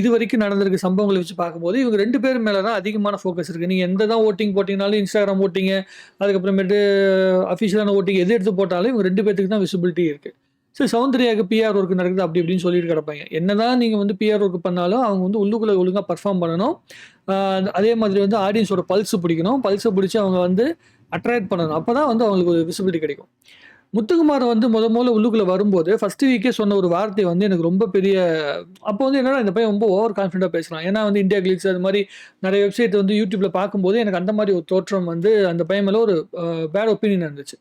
இது வரைக்கும் நடந்திருக்க சம்பவங்களை வச்சு பார்க்கும்போது இவங்க ரெண்டு பேர் மேலே தான் அதிகமான ஃபோக்கஸ் இருக்குது நீங்கள் எந்த தான் ஓட்டிங் போட்டிங்கனாலும் இன்ஸ்டாகிராம் ஓட்டிங்க அதுக்கப்புறமேட்டு அஃபிஷியலான ஓட்டிங் எது எடுத்து போட்டாலும் இவங்க ரெண்டு பேர்த்துக்கு தான் விசிபிலிட்டி இருக்குது ஸோ சௌந்தர்யாவுக்கு பிஆர் ஒர்க் நடக்குது அப்படி இப்படின்னு சொல்லிட்டு கிடப்பாங்க. என்ன தான் நீங்கள் வந்து பிஆர் ஒர்க் பண்ணாலும் அவங்க வந்து உள்ளுக்குள்ளே ஒழுங்காக பர்ஃபார்ம் பண்ணணும். அதே மாதிரி வந்து ஆடியன்ஸோட பல்ஸ் பிடிக்கணும். பல்ஸை பிடிச்சி அவங்க வந்து அட்ராக்ட் பண்ணணும். அப்போ தான் வந்து அவங்களுக்கு ஒரு விசிபிலிட்டி கிடைக்கும். முத்துக்குமார் வந்து முத முதல்ல உள்ளுக்குள்ளே வரும்போது ஃபர்ஸ்ட் வீக்கே சொன்ன ஒரு வார்த்தை வந்து எனக்கு ரொம்ப பெரிய அப்போ வந்து என்னடா இந்த பையன் ரொம்ப ஓவர் கான்ஃபிடென்ட்டாக பேசுகிறான் ஏன்னா வந்து இந்தியா கிளிக்ஸ் அது மாதிரி நிறைய வெப்சைட் வந்து யூடியூப்ல பார்க்கும்போது எனக்கு அந்த மாதிரி ஒரு தோற்றம் வந்து அந்த பையன் மேலே ஒரு பேட் ஒப்பீனியன் இருந்துச்சு.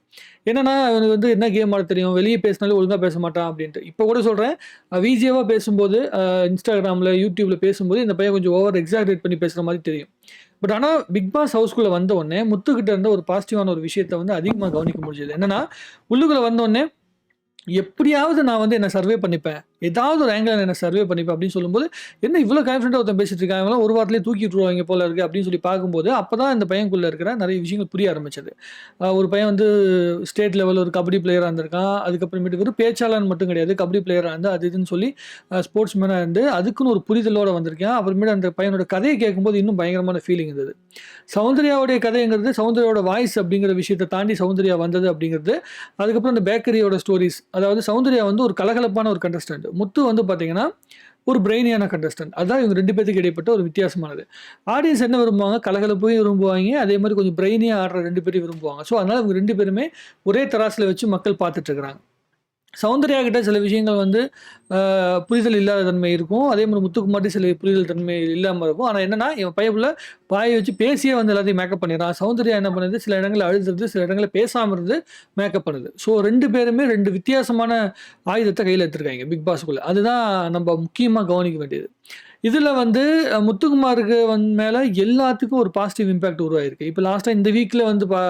என்னன்னா அவனுக்கு வந்து என்ன கேம் ஆட தெரியும்? வெளியே பேசினாலும் ஒழுங்காக பேச மாட்டான் அப்படின்ட்டு. இப்போ கூட சொல்கிறேன் விஜேவாக பேசும்போது இன்ஸ்டாகிராமில் யூடியூப்ல பேசும்போது இந்த பையன் கொஞ்சம் ஓவர் எக்ஸாக்ரேட் பண்ணி பேசுகிற மாதிரி தெரியும். பட் ஆனால் பிக் பாஸ் ஹவுஸ்குள்ளே வந்த உடனே முத்துக்கிட்ட இருந்த ஒரு பாசிட்டிவான ஒரு விஷயத்த வந்து அதிகமாக கவனிக்க முடிஞ்சது. என்னன்னா உள்ளுக்குள்ளே வந்த உடனே எப்படியாவது நான் வந்து என்னை சர்வே பண்ணிப்பேன். ஏதாவது ஒரு ஆங்கிள் என்ன சர்வே பண்ணிப்பேன் அப்படின்னு சொல்லும்போது என்ன இவ்வளோ கான்ஃபிடென்ட்டாக ஒருத்தன் பேசிட்டு இருக்காங்க இவங்களாம் ஒரு வாரத்திலே தூக்கி விட்டுருவாங்க போல இருக்கு அப்படின்னு சொல்லி பார்க்கும்போது அப்போ தான் இந்த பையன்குள்ளே இருக்கிற நிறைய விஷயங்கள் புரிய ஆரம்பிச்சது. ஒரு பையன் வந்து ஸ்டேட் லெவலில் ஒரு கபடி பிளேயராக இருந்திருக்கான். அதுக்கப்புறமேட்டு ஒரு பேச்சாளன் மட்டும் கிடையாது கபடி பிளேயராக இருந்து அது இதுன்னு சொல்லி ஸ்போர்ட்ஸ் மேனாக இருந்து அதுக்குன்னு ஒரு புரிதலோடு வந்திருக்கேன். அப்புறமேட்டு அந்த பையனோட கதையை கேட்கும்போது இன்னும் பயங்கரமான ஃபீலிங் இருந்தது. சௌந்தர்யாவுடைய கதைங்கிறது சௌந்தர்யாவோட வாய்ஸ் அப்படிங்கிற விஷயத்தை தாண்டி சௌந்தர்யா வந்தது அப்படிங்கிறது அதுக்கப்புறம் அந்த பேக்கரியோட ஸ்டோரிஸ் அதாவது சௌந்தர்யா வந்து ஒரு கலகலப்பான ஒரு கண்டஸ்டன்ட் முத்து வந்து பார்த்தீங்கன்னா ஒரு பிரெயினியான கண்டஸ்டன்ட் அதுதான் இவங்க ரெண்டு பேத்துக்கு இடைப்பட்ட ஒரு வித்தியாசமானது. ஆடியன்ஸ் என்ன விரும்புவாங்க? கலகலப்பையும் விரும்புவாங்க. அதே மாதிரி கொஞ்சம் பிரெயினியாக ஆடுற ரெண்டு பேரும் விரும்புவாங்க. ஸோ அதனால் இவங்க ரெண்டு பேருமே ஒரே தராசில் வச்சு மக்கள் பார்த்துட்டு இருக்கிறாங்க. சௌந்தர்யா கிட்ட சில விஷயங்கள் வந்து புரிதல் இல்லாத தன்மை இருக்கும். அதே மாதிரி முத்துக்குமார்ட்டி சில புரிதல் தன்மை இல்லாமல் இருக்கும். ஆனால் என்னன்னா இவன் பையப்புல பாயை வச்சு பேசியே வந்து எல்லாத்தையும் மேக்கப் பண்ணிடுறான். சௌந்தர்யா என்ன பண்ணுது? சில இடங்களில் அழுதுறது சில இடங்களில் பேசாமல் இருந்து மேக்கப் பண்ணுது. ஸோ ரெண்டு பேருமே ரெண்டு வித்தியாசமான ஆயுதத்தை கையில் எடுத்திருக்காங்க பிக் பாஸ்க்குள்ளே அதுதான் நம்ம முக்கியமாக கவனிக்க வேண்டியது. இதில் வந்து முத்துக்குமாருக்கு வந்து மேலே எல்லாத்துக்கும் ஒரு பாசிட்டிவ் இம்பேக்ட் உருவாயிருக்கு. இப்போ லாஸ்ட்டாக இந்த வீக்கில் வந்து பா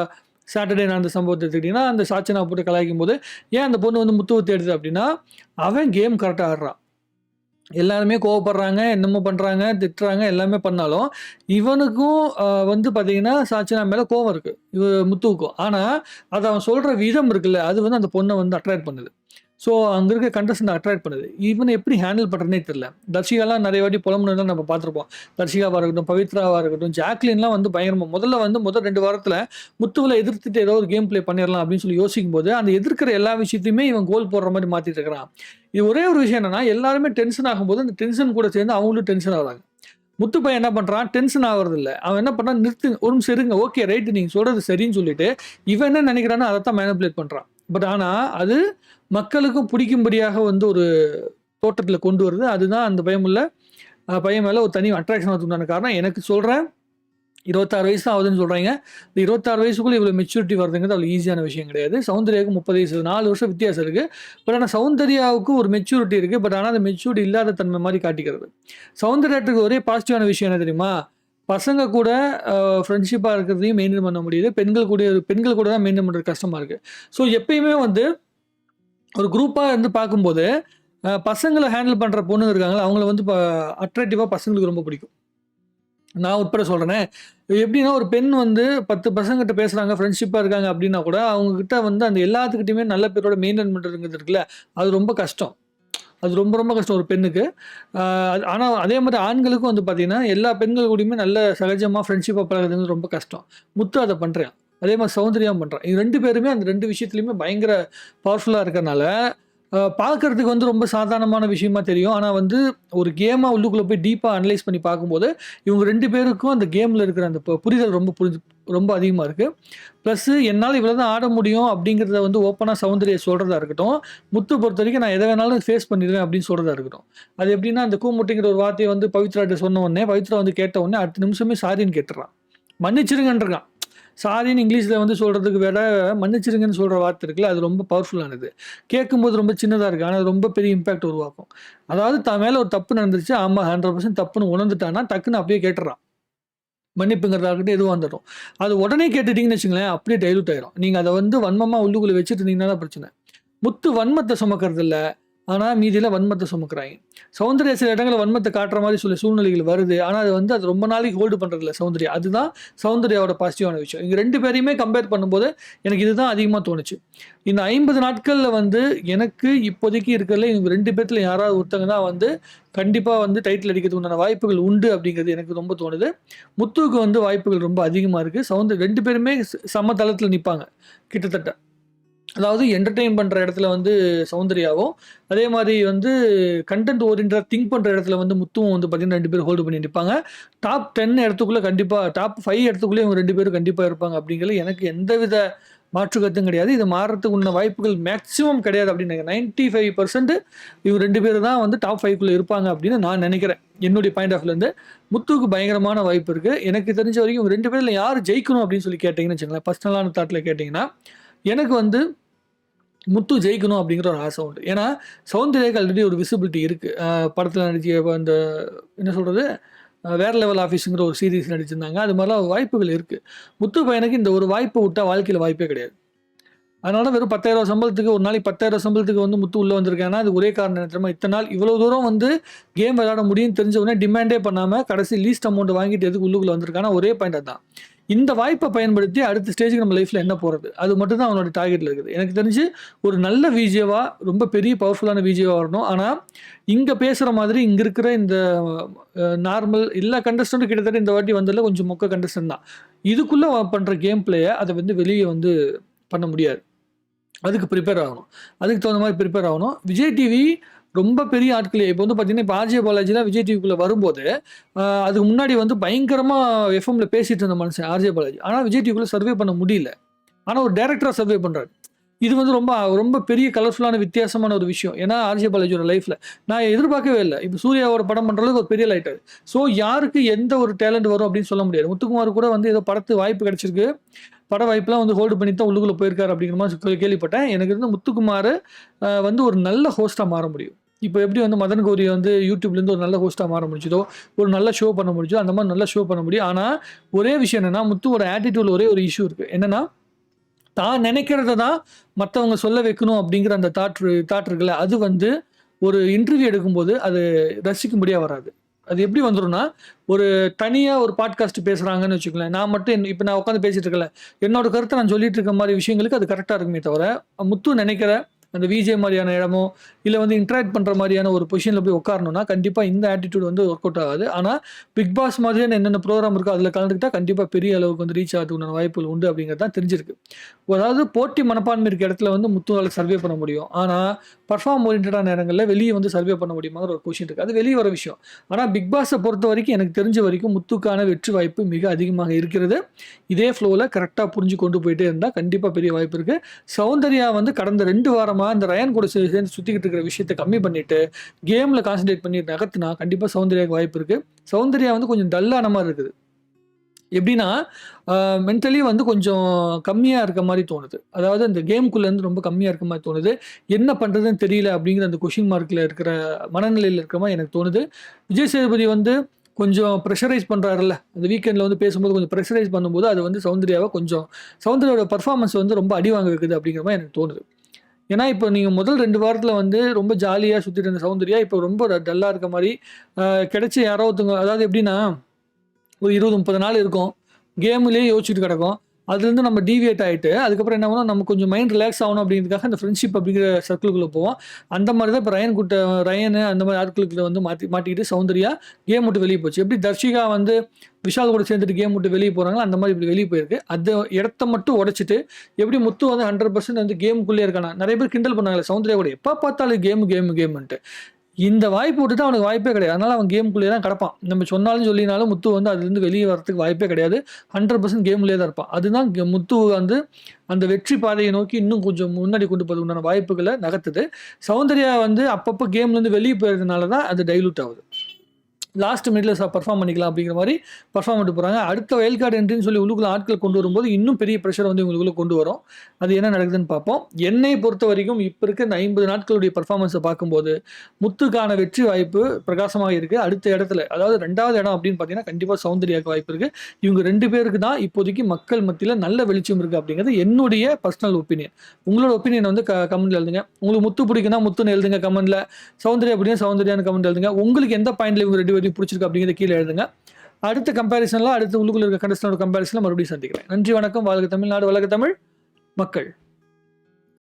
சாட்டர்டே நடந்த சம்பவத்தை எடுத்துக்கிட்டிங்கன்னா அந்த சாச்சனா போட்டு கலாய்க்கும் போது ஏன் அந்த பொண்ணு வந்து முத்துவை தேடுது அப்படின்னா அவன் கேம் கரெக்டாக ஆடுறான். எல்லாருமே கோவப்படுறாங்க என்னமோ பண்ணுறாங்க திட்டுறாங்க எல்லாமே பண்ணாலும் இவனுக்கும் வந்து பார்த்தீங்கன்னா சாச்சனா மேலே கோவம் இருக்குது இவ முத்துவுக்கும். ஆனால் அதை அவன் சொல்கிற விதம் இருக்குல்ல அது வந்து அந்த பொண்ணை வந்து அட்ராக்ட் பண்ணுது. ஸோ அங்கே இருக்க கண்டஸ்டன்ட் அட்ராக்ட் பண்ணுது. இவனை எப்படி ஹேண்டில் பண்ணுறதுனே தெரியல. தர்ஷிகாலாம் நிறைய வாட்டி புலம்புனதுலாம் நம்ம பார்த்துருப்போம். தர்ஷிகாவாக இருக்கட்டும் பவித்ராவாக இருக்கட்டும் ஜாக்லின்லாம் வந்து பயங்கரமாக முதல்ல வந்து முதல் ரெண்டு வாரத்தில் முத்துவில் எதிர்த்துட்டு ஏதோ ஒரு கேம் ப்ளே பண்ணிடலாம் அப்படின்னு சொல்லி யோசிக்கும் போது அந்த எதிர்க்கிற எல்லா விஷயத்தையுமே இவன் கோல் போடுற மாதிரி மாற்றிட்டு இருக்கிறான். இது ஒரே ஒரு விஷயம் என்னன்னா எல்லாருமே டென்ஷன் ஆகும்போது அந்த டென்ஷன் கூட சேர்ந்து அவங்களும் டென்ஷன் ஆகுறாங்க முத்து பையன் என்ன பண்ணுறான் டென்ஷன் ஆகிறது இல்லை அவன் என்ன பண்ணுறான் நிறுத்து ஒரு நிமிஷம் இருங்க. ஓகே ரைட்டு நீங்கள் சொல்கிறது சரின்னு சொல்லிட்டு இவன் என்ன நினைக்கிறானோ அதை தான் மேனிபுலேட் பண்ணுறான் பட் ஆனால் அது மக்களுக்கும் பிடிக்கும்படியாக வந்து ஒரு தோட்டத்தில் கொண்டு வருது. அதுதான் அந்த பயமுள்ள பையன் மேலே ஒரு தனி அட்ராக்ஷன் வரதுக்கான காரணம். எனக்கு சொல்கிறேன் இருபத்தாறு வயசு ஆகுதுன்னு சொல்கிறாங்க இந்த இருபத்தாறு வயசுக்குள்ளே இவ்வளோ மெச்சூரிட்டி வருதுங்கிறது அவ்வளோ ஈஸியான விஷயம் கிடையாது. சௌந்தர்யாவுக்கு முப்பது வயசு நாலு வருஷம் வித்தியாசம் இருக்குது பட் ஆனால் சௌந்தர்யாவுக்கு ஒரு மெச்சூரிட்டி இருக்குது பட் ஆனால் அந்த மெச்சூரிட்டி இல்லாத தன்மை மாதிரி காட்டிக்கிறது. சௌந்தர்யாட்டுக்கு ஒரே பாசிட்டிவான விஷயம் என்ன தெரியுமா? பசங்க கூட ஃப்ரெண்ட்ஷிப்பாக இருக்கிறதையும் மெயின்டைன் பண்ண முடியுது. பெண்கள் கூட பெண்கள் கூட தான் மெயின்டைன் பண்ணுறது கஷ்டமாக இருக்குது ஸோ எப்பயுமே வந்து ஒரு குரூப்பாக இருந்து பார்க்கும்போது பசங்களை ஹேண்டில் பண்ணுற பொண்ணுங்க இருக்காங்களா அவங்கள வந்து இப்போ அட்ராக்டிவாக பசங்களுக்கு ரொம்ப பிடிக்கும். நான் உட்பட சொல்கிறேனே எப்படின்னா ஒரு பெண் வந்து பத்து பசங்கிட்ட பேசுகிறாங்க ஃப்ரெண்ட்ஷிப்பாக இருக்காங்க அப்படின்னா கூட அவங்கக்கிட்ட வந்து அந்த எல்லாத்துக்கிட்டையுமே நல்ல பேரோட மெயின்டைன் பண்ணுறதுங்கிறது இருக்குல்ல அது ரொம்ப கஷ்டம். அது ரொம்ப ரொம்ப கஷ்டம் ஒரு பெண்ணுக்கு. ஆனால் அதே மாதிரி ஆண்களுக்கும் வந்து பார்த்தீங்கன்னா எல்லா பெண்கள் கூடயுமே நல்ல சகஜமாக ஃப்ரெண்ட்ஷிப்பாக பழகிறது ரொம்ப கஷ்டம். முத்து அதை பண்ணுறேன் அதே மாதிரி சௌந்தர்யாவும் பண்ணுறான் இது ரெண்டு பேருமே அந்த ரெண்டு விஷயத்துலையுமே பயங்கர பவர்ஃபுல்லாக இருக்கறனால பார்க்கறதுக்கு வந்து ரொம்ப சாதாரணமான விஷயமா தெரியும். ஆனால் வந்து ஒரு கேமாக உள்ளுக்குள்ளே போய் டீப்பாக அனலைஸ் பண்ணி பார்க்கும்போது இவங்க ரெண்டு பேருக்கும் அந்த கேமில் இருக்கிற அந்த புரிதல் ரொம்ப புரிஞ்சு ரொம்ப அதிகமாக இருக்குது ப்ளஸ்ஸு என்னால் இவ்வளோ தான் ஆட முடியும் அப்படிங்கிறத வந்து ஓப்பனாக சௌந்தர்யா சொல்கிறதா இருக்கட்டும். முத்து பொறுத்த வரைக்கும் நான் எதை வேணாலும் ஃபேஸ் பண்ணிடுவேன் அப்படின்னு சொல்கிறதா இருக்கட்டும். அது எப்படின்னா அந்த கூமுட்டிங்கிற ஒரு வார்த்தையை வந்து பவித்ராட்ட சொன்ன உடனே பவித்ரா வந்து கேட்ட உடனே அடுத்த நிமிஷமே சாரின்னு கேட்டுறான். மன்னிச்சிருங்கன்றிருக்கான் சாரின்னு இங்கிலீஷில் வந்து சொல்கிறதுக்கு விட மன்னிச்சிருங்கன்னு சொல்கிற வார்த்தை இருக்குல்ல அது ரொம்ப பவர்ஃபுல்லானது கேட்கும்போது ரொம்ப சின்னதாக இருக்குது ஆனால் ரொம்ப பெரிய இம்பாக்ட் உருவாக்கும். அதாவது தான் மேலே ஒரு தப்பு நடந்துருச்சு ஆமாம் ஹண்ட்ரட் பர்சன்ட் தப்புன்னு உணர்ந்துட்டான்னா டக்குன்னு அப்படியே கேட்டுறான். மன்னிப்புங்கிறதாகட்டும் எதுவாக வந்துடும் அது உடனே கேட்டுட்டீங்கன்னு வச்சுங்களேன் அப்படியே டைலூட் ஆயிரும். நீங்கள் அதை வந்து வன்மமாக உள்ளுக்குள்ளே வச்சுட்டு இருந்தீங்கன்னா தான் பிரச்சனை. முத்து வன்மத்தை சுமக்கிறது இல்லை ஆனால் மீதியில் வன்மத்தை சுமக்கிறாங்க. சௌந்தர்யா சில இடங்களில் வன்மத்தை காட்டுற மாதிரி சில சூழ்நிலைகள் வருது. ஆனால் அது வந்து அது ரொம்ப நாளைக்கு ஹோல்டு பண்ணுறதில்ல சௌந்தர்யா. அதுதான் சௌந்தர்யாவோட பாசிட்டிவான விஷயம். இங்கே ரெண்டு பேரையுமே கம்பேர் பண்ணும்போது எனக்கு இதுதான் அதிகமாக தோணுச்சு. இந்த ஐம்பது நாட்களில் வந்து எனக்கு இப்போதைக்கு இருக்கிறதுல இவங்க ரெண்டு பேர்த்தில் யாராவது ஒருத்தங்க தான் வந்து கண்டிப்பாக வந்து டைட்டில் அடிக்கிறதுக்கு உண்டான வாய்ப்புகள் உண்டு அப்படிங்கிறது எனக்கு ரொம்ப தோணுது. முத்துவுக்கு வந்து வாய்ப்புகள் ரொம்ப அதிகமாக இருக்குது சவுந்தர் ரெண்டு பேருமே சம தளத்தில் நிற்பாங்க கிட்டத்தட்ட. அதாவது என்டர்டெயின் பண்ணுற இடத்துல வந்து சௌந்தர்யாவும் அதே மாதிரி வந்து கண்டென்ட் ஓரியன்டாக திங்க் பண்ணுற இடத்துல வந்து முத்துவும் வந்து பார்த்தீங்கன்னா ரெண்டு பேரும் ஹோல்டு பண்ணி நிற்பாங்க டாப் டென் இடத்துக்குள்ளே கண்டிப்பாக டாப் ஃபைவ் இடத்துக்குள்ளே இவங்க ரெண்டு பேரும் கண்டிப்பாக இருப்பாங்க அப்படிங்கிறது எனக்கு எந்தவித மாற்று கருத்தும் கிடையாது. இது மாறுறதுக்கு உள்ள வாய்ப்புகள் மேக்ஸிமம் கிடையாது அப்படின்னு நைன்ட்டி ஃபைவ் பர்சன்ட் இவங்க ரெண்டு பேர் தான் வந்து டாப் ஃபைவ்க்குள்ளே இருப்பாங்க அப்படின்னு நான் நினைக்கிறேன். என்னுடைய பாயிண்ட் ஆஃப் இருந்து முத்துவுக்கு பயங்கரமான வாய்ப்பு இருக்குது எனக்கு தெரிஞ்ச வரைக்கும் இவங்க ரெண்டு பேரில் யார் ஜெயிக்கணும் அப்படின்னு சொல்லி கேட்டிங்கன்னு வச்சுங்களேன் பர்சனலான தாட்டில் கேட்டிங்கன்னா எனக்கு வந்து முத்து ஜெயிக்கணும் அப்படிங்கிற ஒரு ஆசை உண்டு. ஏன்னா சௌந்தர்யாக்கு ஆல்ரெடி ஒரு விசிபிலிட்டி இருக்குது படத்தில் நடிச்சு அந்த என்ன சொல்கிறது வேற லெவல் ஆஃபீஸுங்கிற ஒரு சீரீஸ் நடிச்சிருந்தாங்க. அது மாதிரிலாம் வாய்ப்புகள் இருக்குது முத்து பையனுக்கு இந்த ஒரு வாய்ப்பை விட்டால் வாழ்க்கையில் வாய்ப்பே கிடையாது. அதனால வெறும் பத்தாயிரம் சம்பளத்துக்கு ஒரு நாளைக்கு பத்தாயிரம் சம்பளத்துக்கு வந்து முத்து உள்ளே வந்திருக்காங்கன்னா அது ஒரே காரணம் தெரியுமா? இத்தனை நாள் இவ்வளோ தூரம் வந்து கேம் விளையாட முடியும்னு தெரிஞ்ச உடனே டிமாண்டே பண்ணாமல் கடைசி லீஸ்ட் அமௌண்ட் வாங்கிட்டு எதுக்கு உள்ளுக்குள்ளே வந்திருக்கானா ஒரே பாயிண்ட் தான் இந்த வாய்ப்பை பயன்படுத்தி அடுத்த ஸ்டேஜுக்கு நம்ம லைஃப்பில் என்ன போகிறது அது மட்டும் தான் அவனோட டார்கெட்டில் இருக்குது. எனக்கு தெரிஞ்சு ஒரு நல்ல விஜயவாக ரொம்ப பெரிய பவர்ஃபுல்லான விஜயவாக வரணும். ஆனால் இங்கே பேசுகிற மாதிரி இங்கே இருக்கிற இந்த நார்மல் எல்லா கண்டஸ்டண்ட்டும் கிட்டத்தட்ட இந்த வாட்டி வந்ததில் கொஞ்சம் மொக்க கண்டஸ்டன்ட் தான். இதுக்குள்ளே பண்ணுற கேம் பிளேயை அதை வந்து வெளியே வந்து பண்ண முடியாது. அதுக்கு ப்ரிப்பேர் ஆகணும். அதுக்கு தகுந்த மாதிரி ப்ரிப்பேர் ஆகணும். விஜய் டிவி ரொம்ப பெரிய ஆட்களே. இப்போ வந்து பார்த்தீங்கன்னா இப்போ ஆர்ஜே பாலாஜிலாம் விஜய் டிவிக்குள்ளே வரும்போது அதுக்கு முன்னாடி வந்து பயங்கரமாக எஃப்எம்ல பேசிட்டு இருந்த மனுஷன் ஆர்ஜே பாலாஜி ஆனால் விஜய் டிவிக்குள்ளே சர்வே பண்ண முடியல. ஆனால் ஒரு டேரக்டராக சர்வே பண்ணுறாரு இது வந்து ரொம்ப ரொம்ப பெரிய கலர்ஃபுல்லான வித்தியாசமான ஒரு விஷயம். ஏன்னா ஆர்ஜே பாலாஜியோட லைஃப்பில் நான் எதிர்பார்க்கவே இல்லை. இப்போ சூர்யாவோட படம் பண்ணுறதுக்கு ஒரு பெரிய லைட்டர் ஸோ யாருக்கு எந்த ஒரு டேலண்ட் வரும் அப்படின்னு சொல்ல முடியாது. முத்துக்குமார் கூட வந்து ஏதோ படத்து வாய்ப்பு கிடச்சிருக்கு. பட வாய்ப்பெலாம் வந்து ஹோல்டு பண்ணி தான் உள்ளுக்குள்ளே போயிருக்காரு அப்படிங்கிற மாதிரி கேள்விப்பட்டேன். எனக்கு வந்து முத்துக்குமார் வந்து ஒரு நல்ல ஹோஸ்ட்டாக மாற முடியும். இப்போ எப்படி வந்து மதன் கௌரி வந்து யூடியூப்லேருந்து ஒரு நல்ல ஹோஸ்ட்டாக மாற முடிஞ்சதோ ஒரு நல்ல ஷோ பண்ண முடிச்சதோ அந்த மாதிரி நல்ல ஷோ பண்ண முடியும். ஆனால் ஒரே விஷயம் என்னென்னா முத்துவோட ஆட்டிடியூட்ல ஒரே ஒரு இஷ்யூ இருக்குது என்னன்னா தான் நினைக்கிறத தான் மற்றவங்க சொல்ல வைக்கணும் அப்படிங்கிற அந்த தாட் தாட் இருக்குல்ல அது வந்து ஒரு இன்டர்வியூ எடுக்கும்போது அது ரசிக்கும்படியாக வராது. அது எப்படி வந்துடும்னா ஒரு தனியாக ஒரு பாட்காஸ்ட் பேசுகிறாங்கன்னு வச்சுக்கலேன் நான் மட்டும் இப்போ நான் உட்காந்து பேசிகிட்டு இருக்கல என்னோட கருத்தை நான் சொல்லிட்டு இருக்க மாதிரி விஷயங்களுக்கு அது கரெக்டாக இருக்குமே தவிர முத்து நினைக்கிற அந்த விஜே மாதிரியான இடமோ இல்லை வந்து இன்ட்ராக்ட் பண்ணுற மாதிரியான ஒரு பொசிஷனில் போய் உட்காரணும்னா கண்டிப்பாக இந்த ஆட்டிடியூட் வந்து ஒர்க் அவுட் ஆகாது. ஆனால் பிக் பாஸ் மாதிரியான என்னென்ன ப்ரோக்ராம் இருக்கோ அதில் கலந்துக்கிட்டால் கண்டிப்பாக பெரிய அளவுக்கு வந்து ரீச் ஆகிறதுக்கான வாய்ப்புகள் உண்டு அப்படிங்கிறது தான் தெரிஞ்சிருக்கு. அதாவது போட்டி மனப்பான்மை இருக்க இடத்துல வந்து முத்துவால் சர்வே பண்ண முடியும். ஆனால் பர்ஃபார்ம் ஓரியன்டான நேரங்களில் வெளியே வந்து சர்வே பண்ண முடியுமாங்கிற ஒரு கொஷின் இருக்குது அது வெளியே வர விஷயம். ஆனால் பிக் பாஸை பொறுத்த வரைக்கும் எனக்கு தெரிஞ்ச வரைக்கும் முத்துக்கான வெற்றி வாய்ப்பு மிக அதிகமாக இருக்கிறது. இதே ஃப்ளோவில் கரெக்டாக புரிஞ்சு கொண்டு போயிட்டே இருந்தால் கண்டிப்பாக பெரிய வாய்ப்பு இருக்குது சௌந்தர்யா வந்து கடந்த ரெண்டு வாரமாக இந்த ரயன் கூட சேர்ந்து சுற்றிக்கிட்டு இருக்கிற விஷயத்தை கம்மி பண்ணிட்டு கேமில் கான்சன்ட்ரேட் பண்ணி நகர்த்தினா கண்டிப்பாக சௌந்தர்யாவுக்கு வாய்ப்பு இருக்குது சௌந்தர்யா வந்து கொஞ்சம் டல்லான மாதிரி இருக்குது. எப்படின்னா மென்டலி வந்து கொஞ்சம் கம்மியாக இருக்க மாதிரி தோணுது. அதாவது அந்த கேம்குள்ளேருந்து ரொம்ப கம்மியாக இருக்க மாதிரி தோணுது. என்ன பண்ணுறதுன்னு தெரியல அப்படிங்கிற அந்த கொஷின் மார்க்கில் இருக்கிற மனநிலையில் இருக்கிற மாதிரி எனக்கு தோணுது. விஜய் சேதுபதி வந்து கொஞ்சம் ப்ரெஷரைஸ் பண்ணுறாருல்ல அந்த வீக்கெண்டில் வந்து பேசும்போது கொஞ்சம் ப்ரெஷரைஸ் பண்ணும்போது அது வந்து சௌந்தர்யாவை கொஞ்சம் சௌந்தர்யாவோட பர்ஃபார்மன்ஸ் வந்து ரொம்ப அடி வாங்க வைக்குது அப்படிங்கிற மாதிரி எனக்கு தோணுது. ஏன்னா இப்போ நீங்கள் முதல் ரெண்டு வாரத்தில் வந்து ரொம்ப ஜாலியாக சுற்றிட்டு இருந்த சௌந்தர்யா இப்போ ரொம்ப டல்லாக இருக்க மாதிரி கிடைச்ச யாரோ ஒருத்தவங்க அதாவது எப்படின்னா ஒரு இருபது முப்பது நாள் இருக்கும். கேம்லேயே யோசிச்சுட்டு கிடக்கும். அதுலேருந்து நம்ம டீவியேட் ஆகிட்டு அதுக்கப்புறம் என்ன பண்ணோம் நம்ம கொஞ்சம் மைண்ட் ரிலாக்ஸ் ஆகணும் அப்படிங்கிறதுக்காக அந்த ஃப்ரெண்ட்ஷிப் அப்படிங்கிற சர்க்கிளுக்குள்ளே போவோம். அந்த மாதிரி தான் இப்போ ரயன் கூட்ட ரயனு அந்த மாதிரி ஆட்களுக்குள்ள வந்து மாற்றி மாட்டிக்கிட்டு சௌந்தர்யா கேம் விட்டு வெளியே போச்சு. எப்படி தர்ஷிகா வந்து விஷால் கூட சேர்ந்துட்டு கேம் விட்டு வெளியே போகிறாங்களோ அந்த மாதிரி இப்படி வெளியே போயிருக்கு. அந்த இடத்த மட்டும் உடைச்சிட்டு எப்படி முத்து வந்து ஹண்ட்ரட் பர்சன்ட் வந்து கேமுக்குள்ளே இருக்கானா? நிறைய பேர் கிண்டல் பண்ணாங்களே சௌந்தர்யா கூட எப்போ பார்த்தாலும் கேம் கேம் கேம்ன்ட்டு இந்த வாய்ப்பு விட்டுட்டு அவனுக்கு வாய்ப்பே கிடையாது. அதனால அவன் கேமுக்குள்ளே தான் கிடப்பான். நம்ம சொன்னாலும் சொல்லினாலும் முத்து வந்து அதுலேருந்து வெளியே வரதுக்கு வாய்ப்பே கிடையாது. ஹண்ட்ரட் பர்சன்ட் கேம்லேயே தான் இருப்பான். அதுதான் முத்து வந்து அந்த வெற்றி பாதையை நோக்கி இன்னும் கொஞ்சம் முன்னாடி கொண்டு போகிறது உண்டான வாய்ப்புகளை நகர்த்துது. சௌந்தர்யா வந்து அப்பப்போ கேம்லேருந்து வெளியே போயிருந்தனால தான் அது டைலூட் ஆகுது. லாஸ்ட் மினிட்ல பர்ஃபார்ம் பண்ணிக்கலாம் அப்படிங்கிற மாதிரி பர்ஃபார்ம் பண்ணிட்டு போகிறாங்க அடுத்த வயல் கார்டு என்ட்ரின்னு சொல்லி உள்ளுக்குள்ள ஆட்கள் கொண்டு வரும்போது இன்னும் பெரிய ப்ரெஷர் வந்து இவங்களுக்குள்ள கொண்டு வரும். அது என்ன நடக்குதுன்னு பார்ப்போம். என்னை பொறுத்த வரைக்கும் இப்போ இருக்க இந்த ஐம்பது நாட்களுடைய பர்ஃபார்மன்ஸை பார்க்கும்போது முத்துக்கான வெற்றி வாய்ப்பு பிரகாசமாக இருக்குது அடுத்த இடத்துல அதாவது ரெண்டாவது இடம் அப்படின்னு பார்த்தீங்கன்னா கண்டிப்பாக சௌந்தர்யாவுக்கு வாய்ப்பு இருக்குது இவங்க ரெண்டு பேருக்கு தான் இப்போதைக்கு மக்கள் மத்தியில் நல்ல வெளிச்சம் இருக்குது அப்படிங்கிறது என்னுடைய பர்சனல் ஒப்பீனியன் உங்களோட ஒப்பீனியன் வந்து க கமெண்ட்ல எழுதுங்க. உங்களுக்கு முத்து பிடிக்குன்னா முத்துன்னு எழுதுங்க கமெண்ட்ல சௌந்தர்யா அப்படின்னா சௌந்தர்யான்னு கமெண்ட் எழுதுங்க. உங்களுக்கு எந்த பாயிண்ட்ல இவங்க ரெண்டு எப்படி பிடிச்சிருக்கு அப்படிங்கிறத கீழே எழுதுங்க. அடுத்த கம்பேரிசன்ல அடுத்து உள்ளுக்குள்ள இருக்க கண்டஸ்டனோட கம்பேரிசன்ல மறுபடியும் சந்திக்கிறேன். நன்றி வணக்கம். வாழ்க தமிழ்நாடு வழக தமிழ் மக்கள்.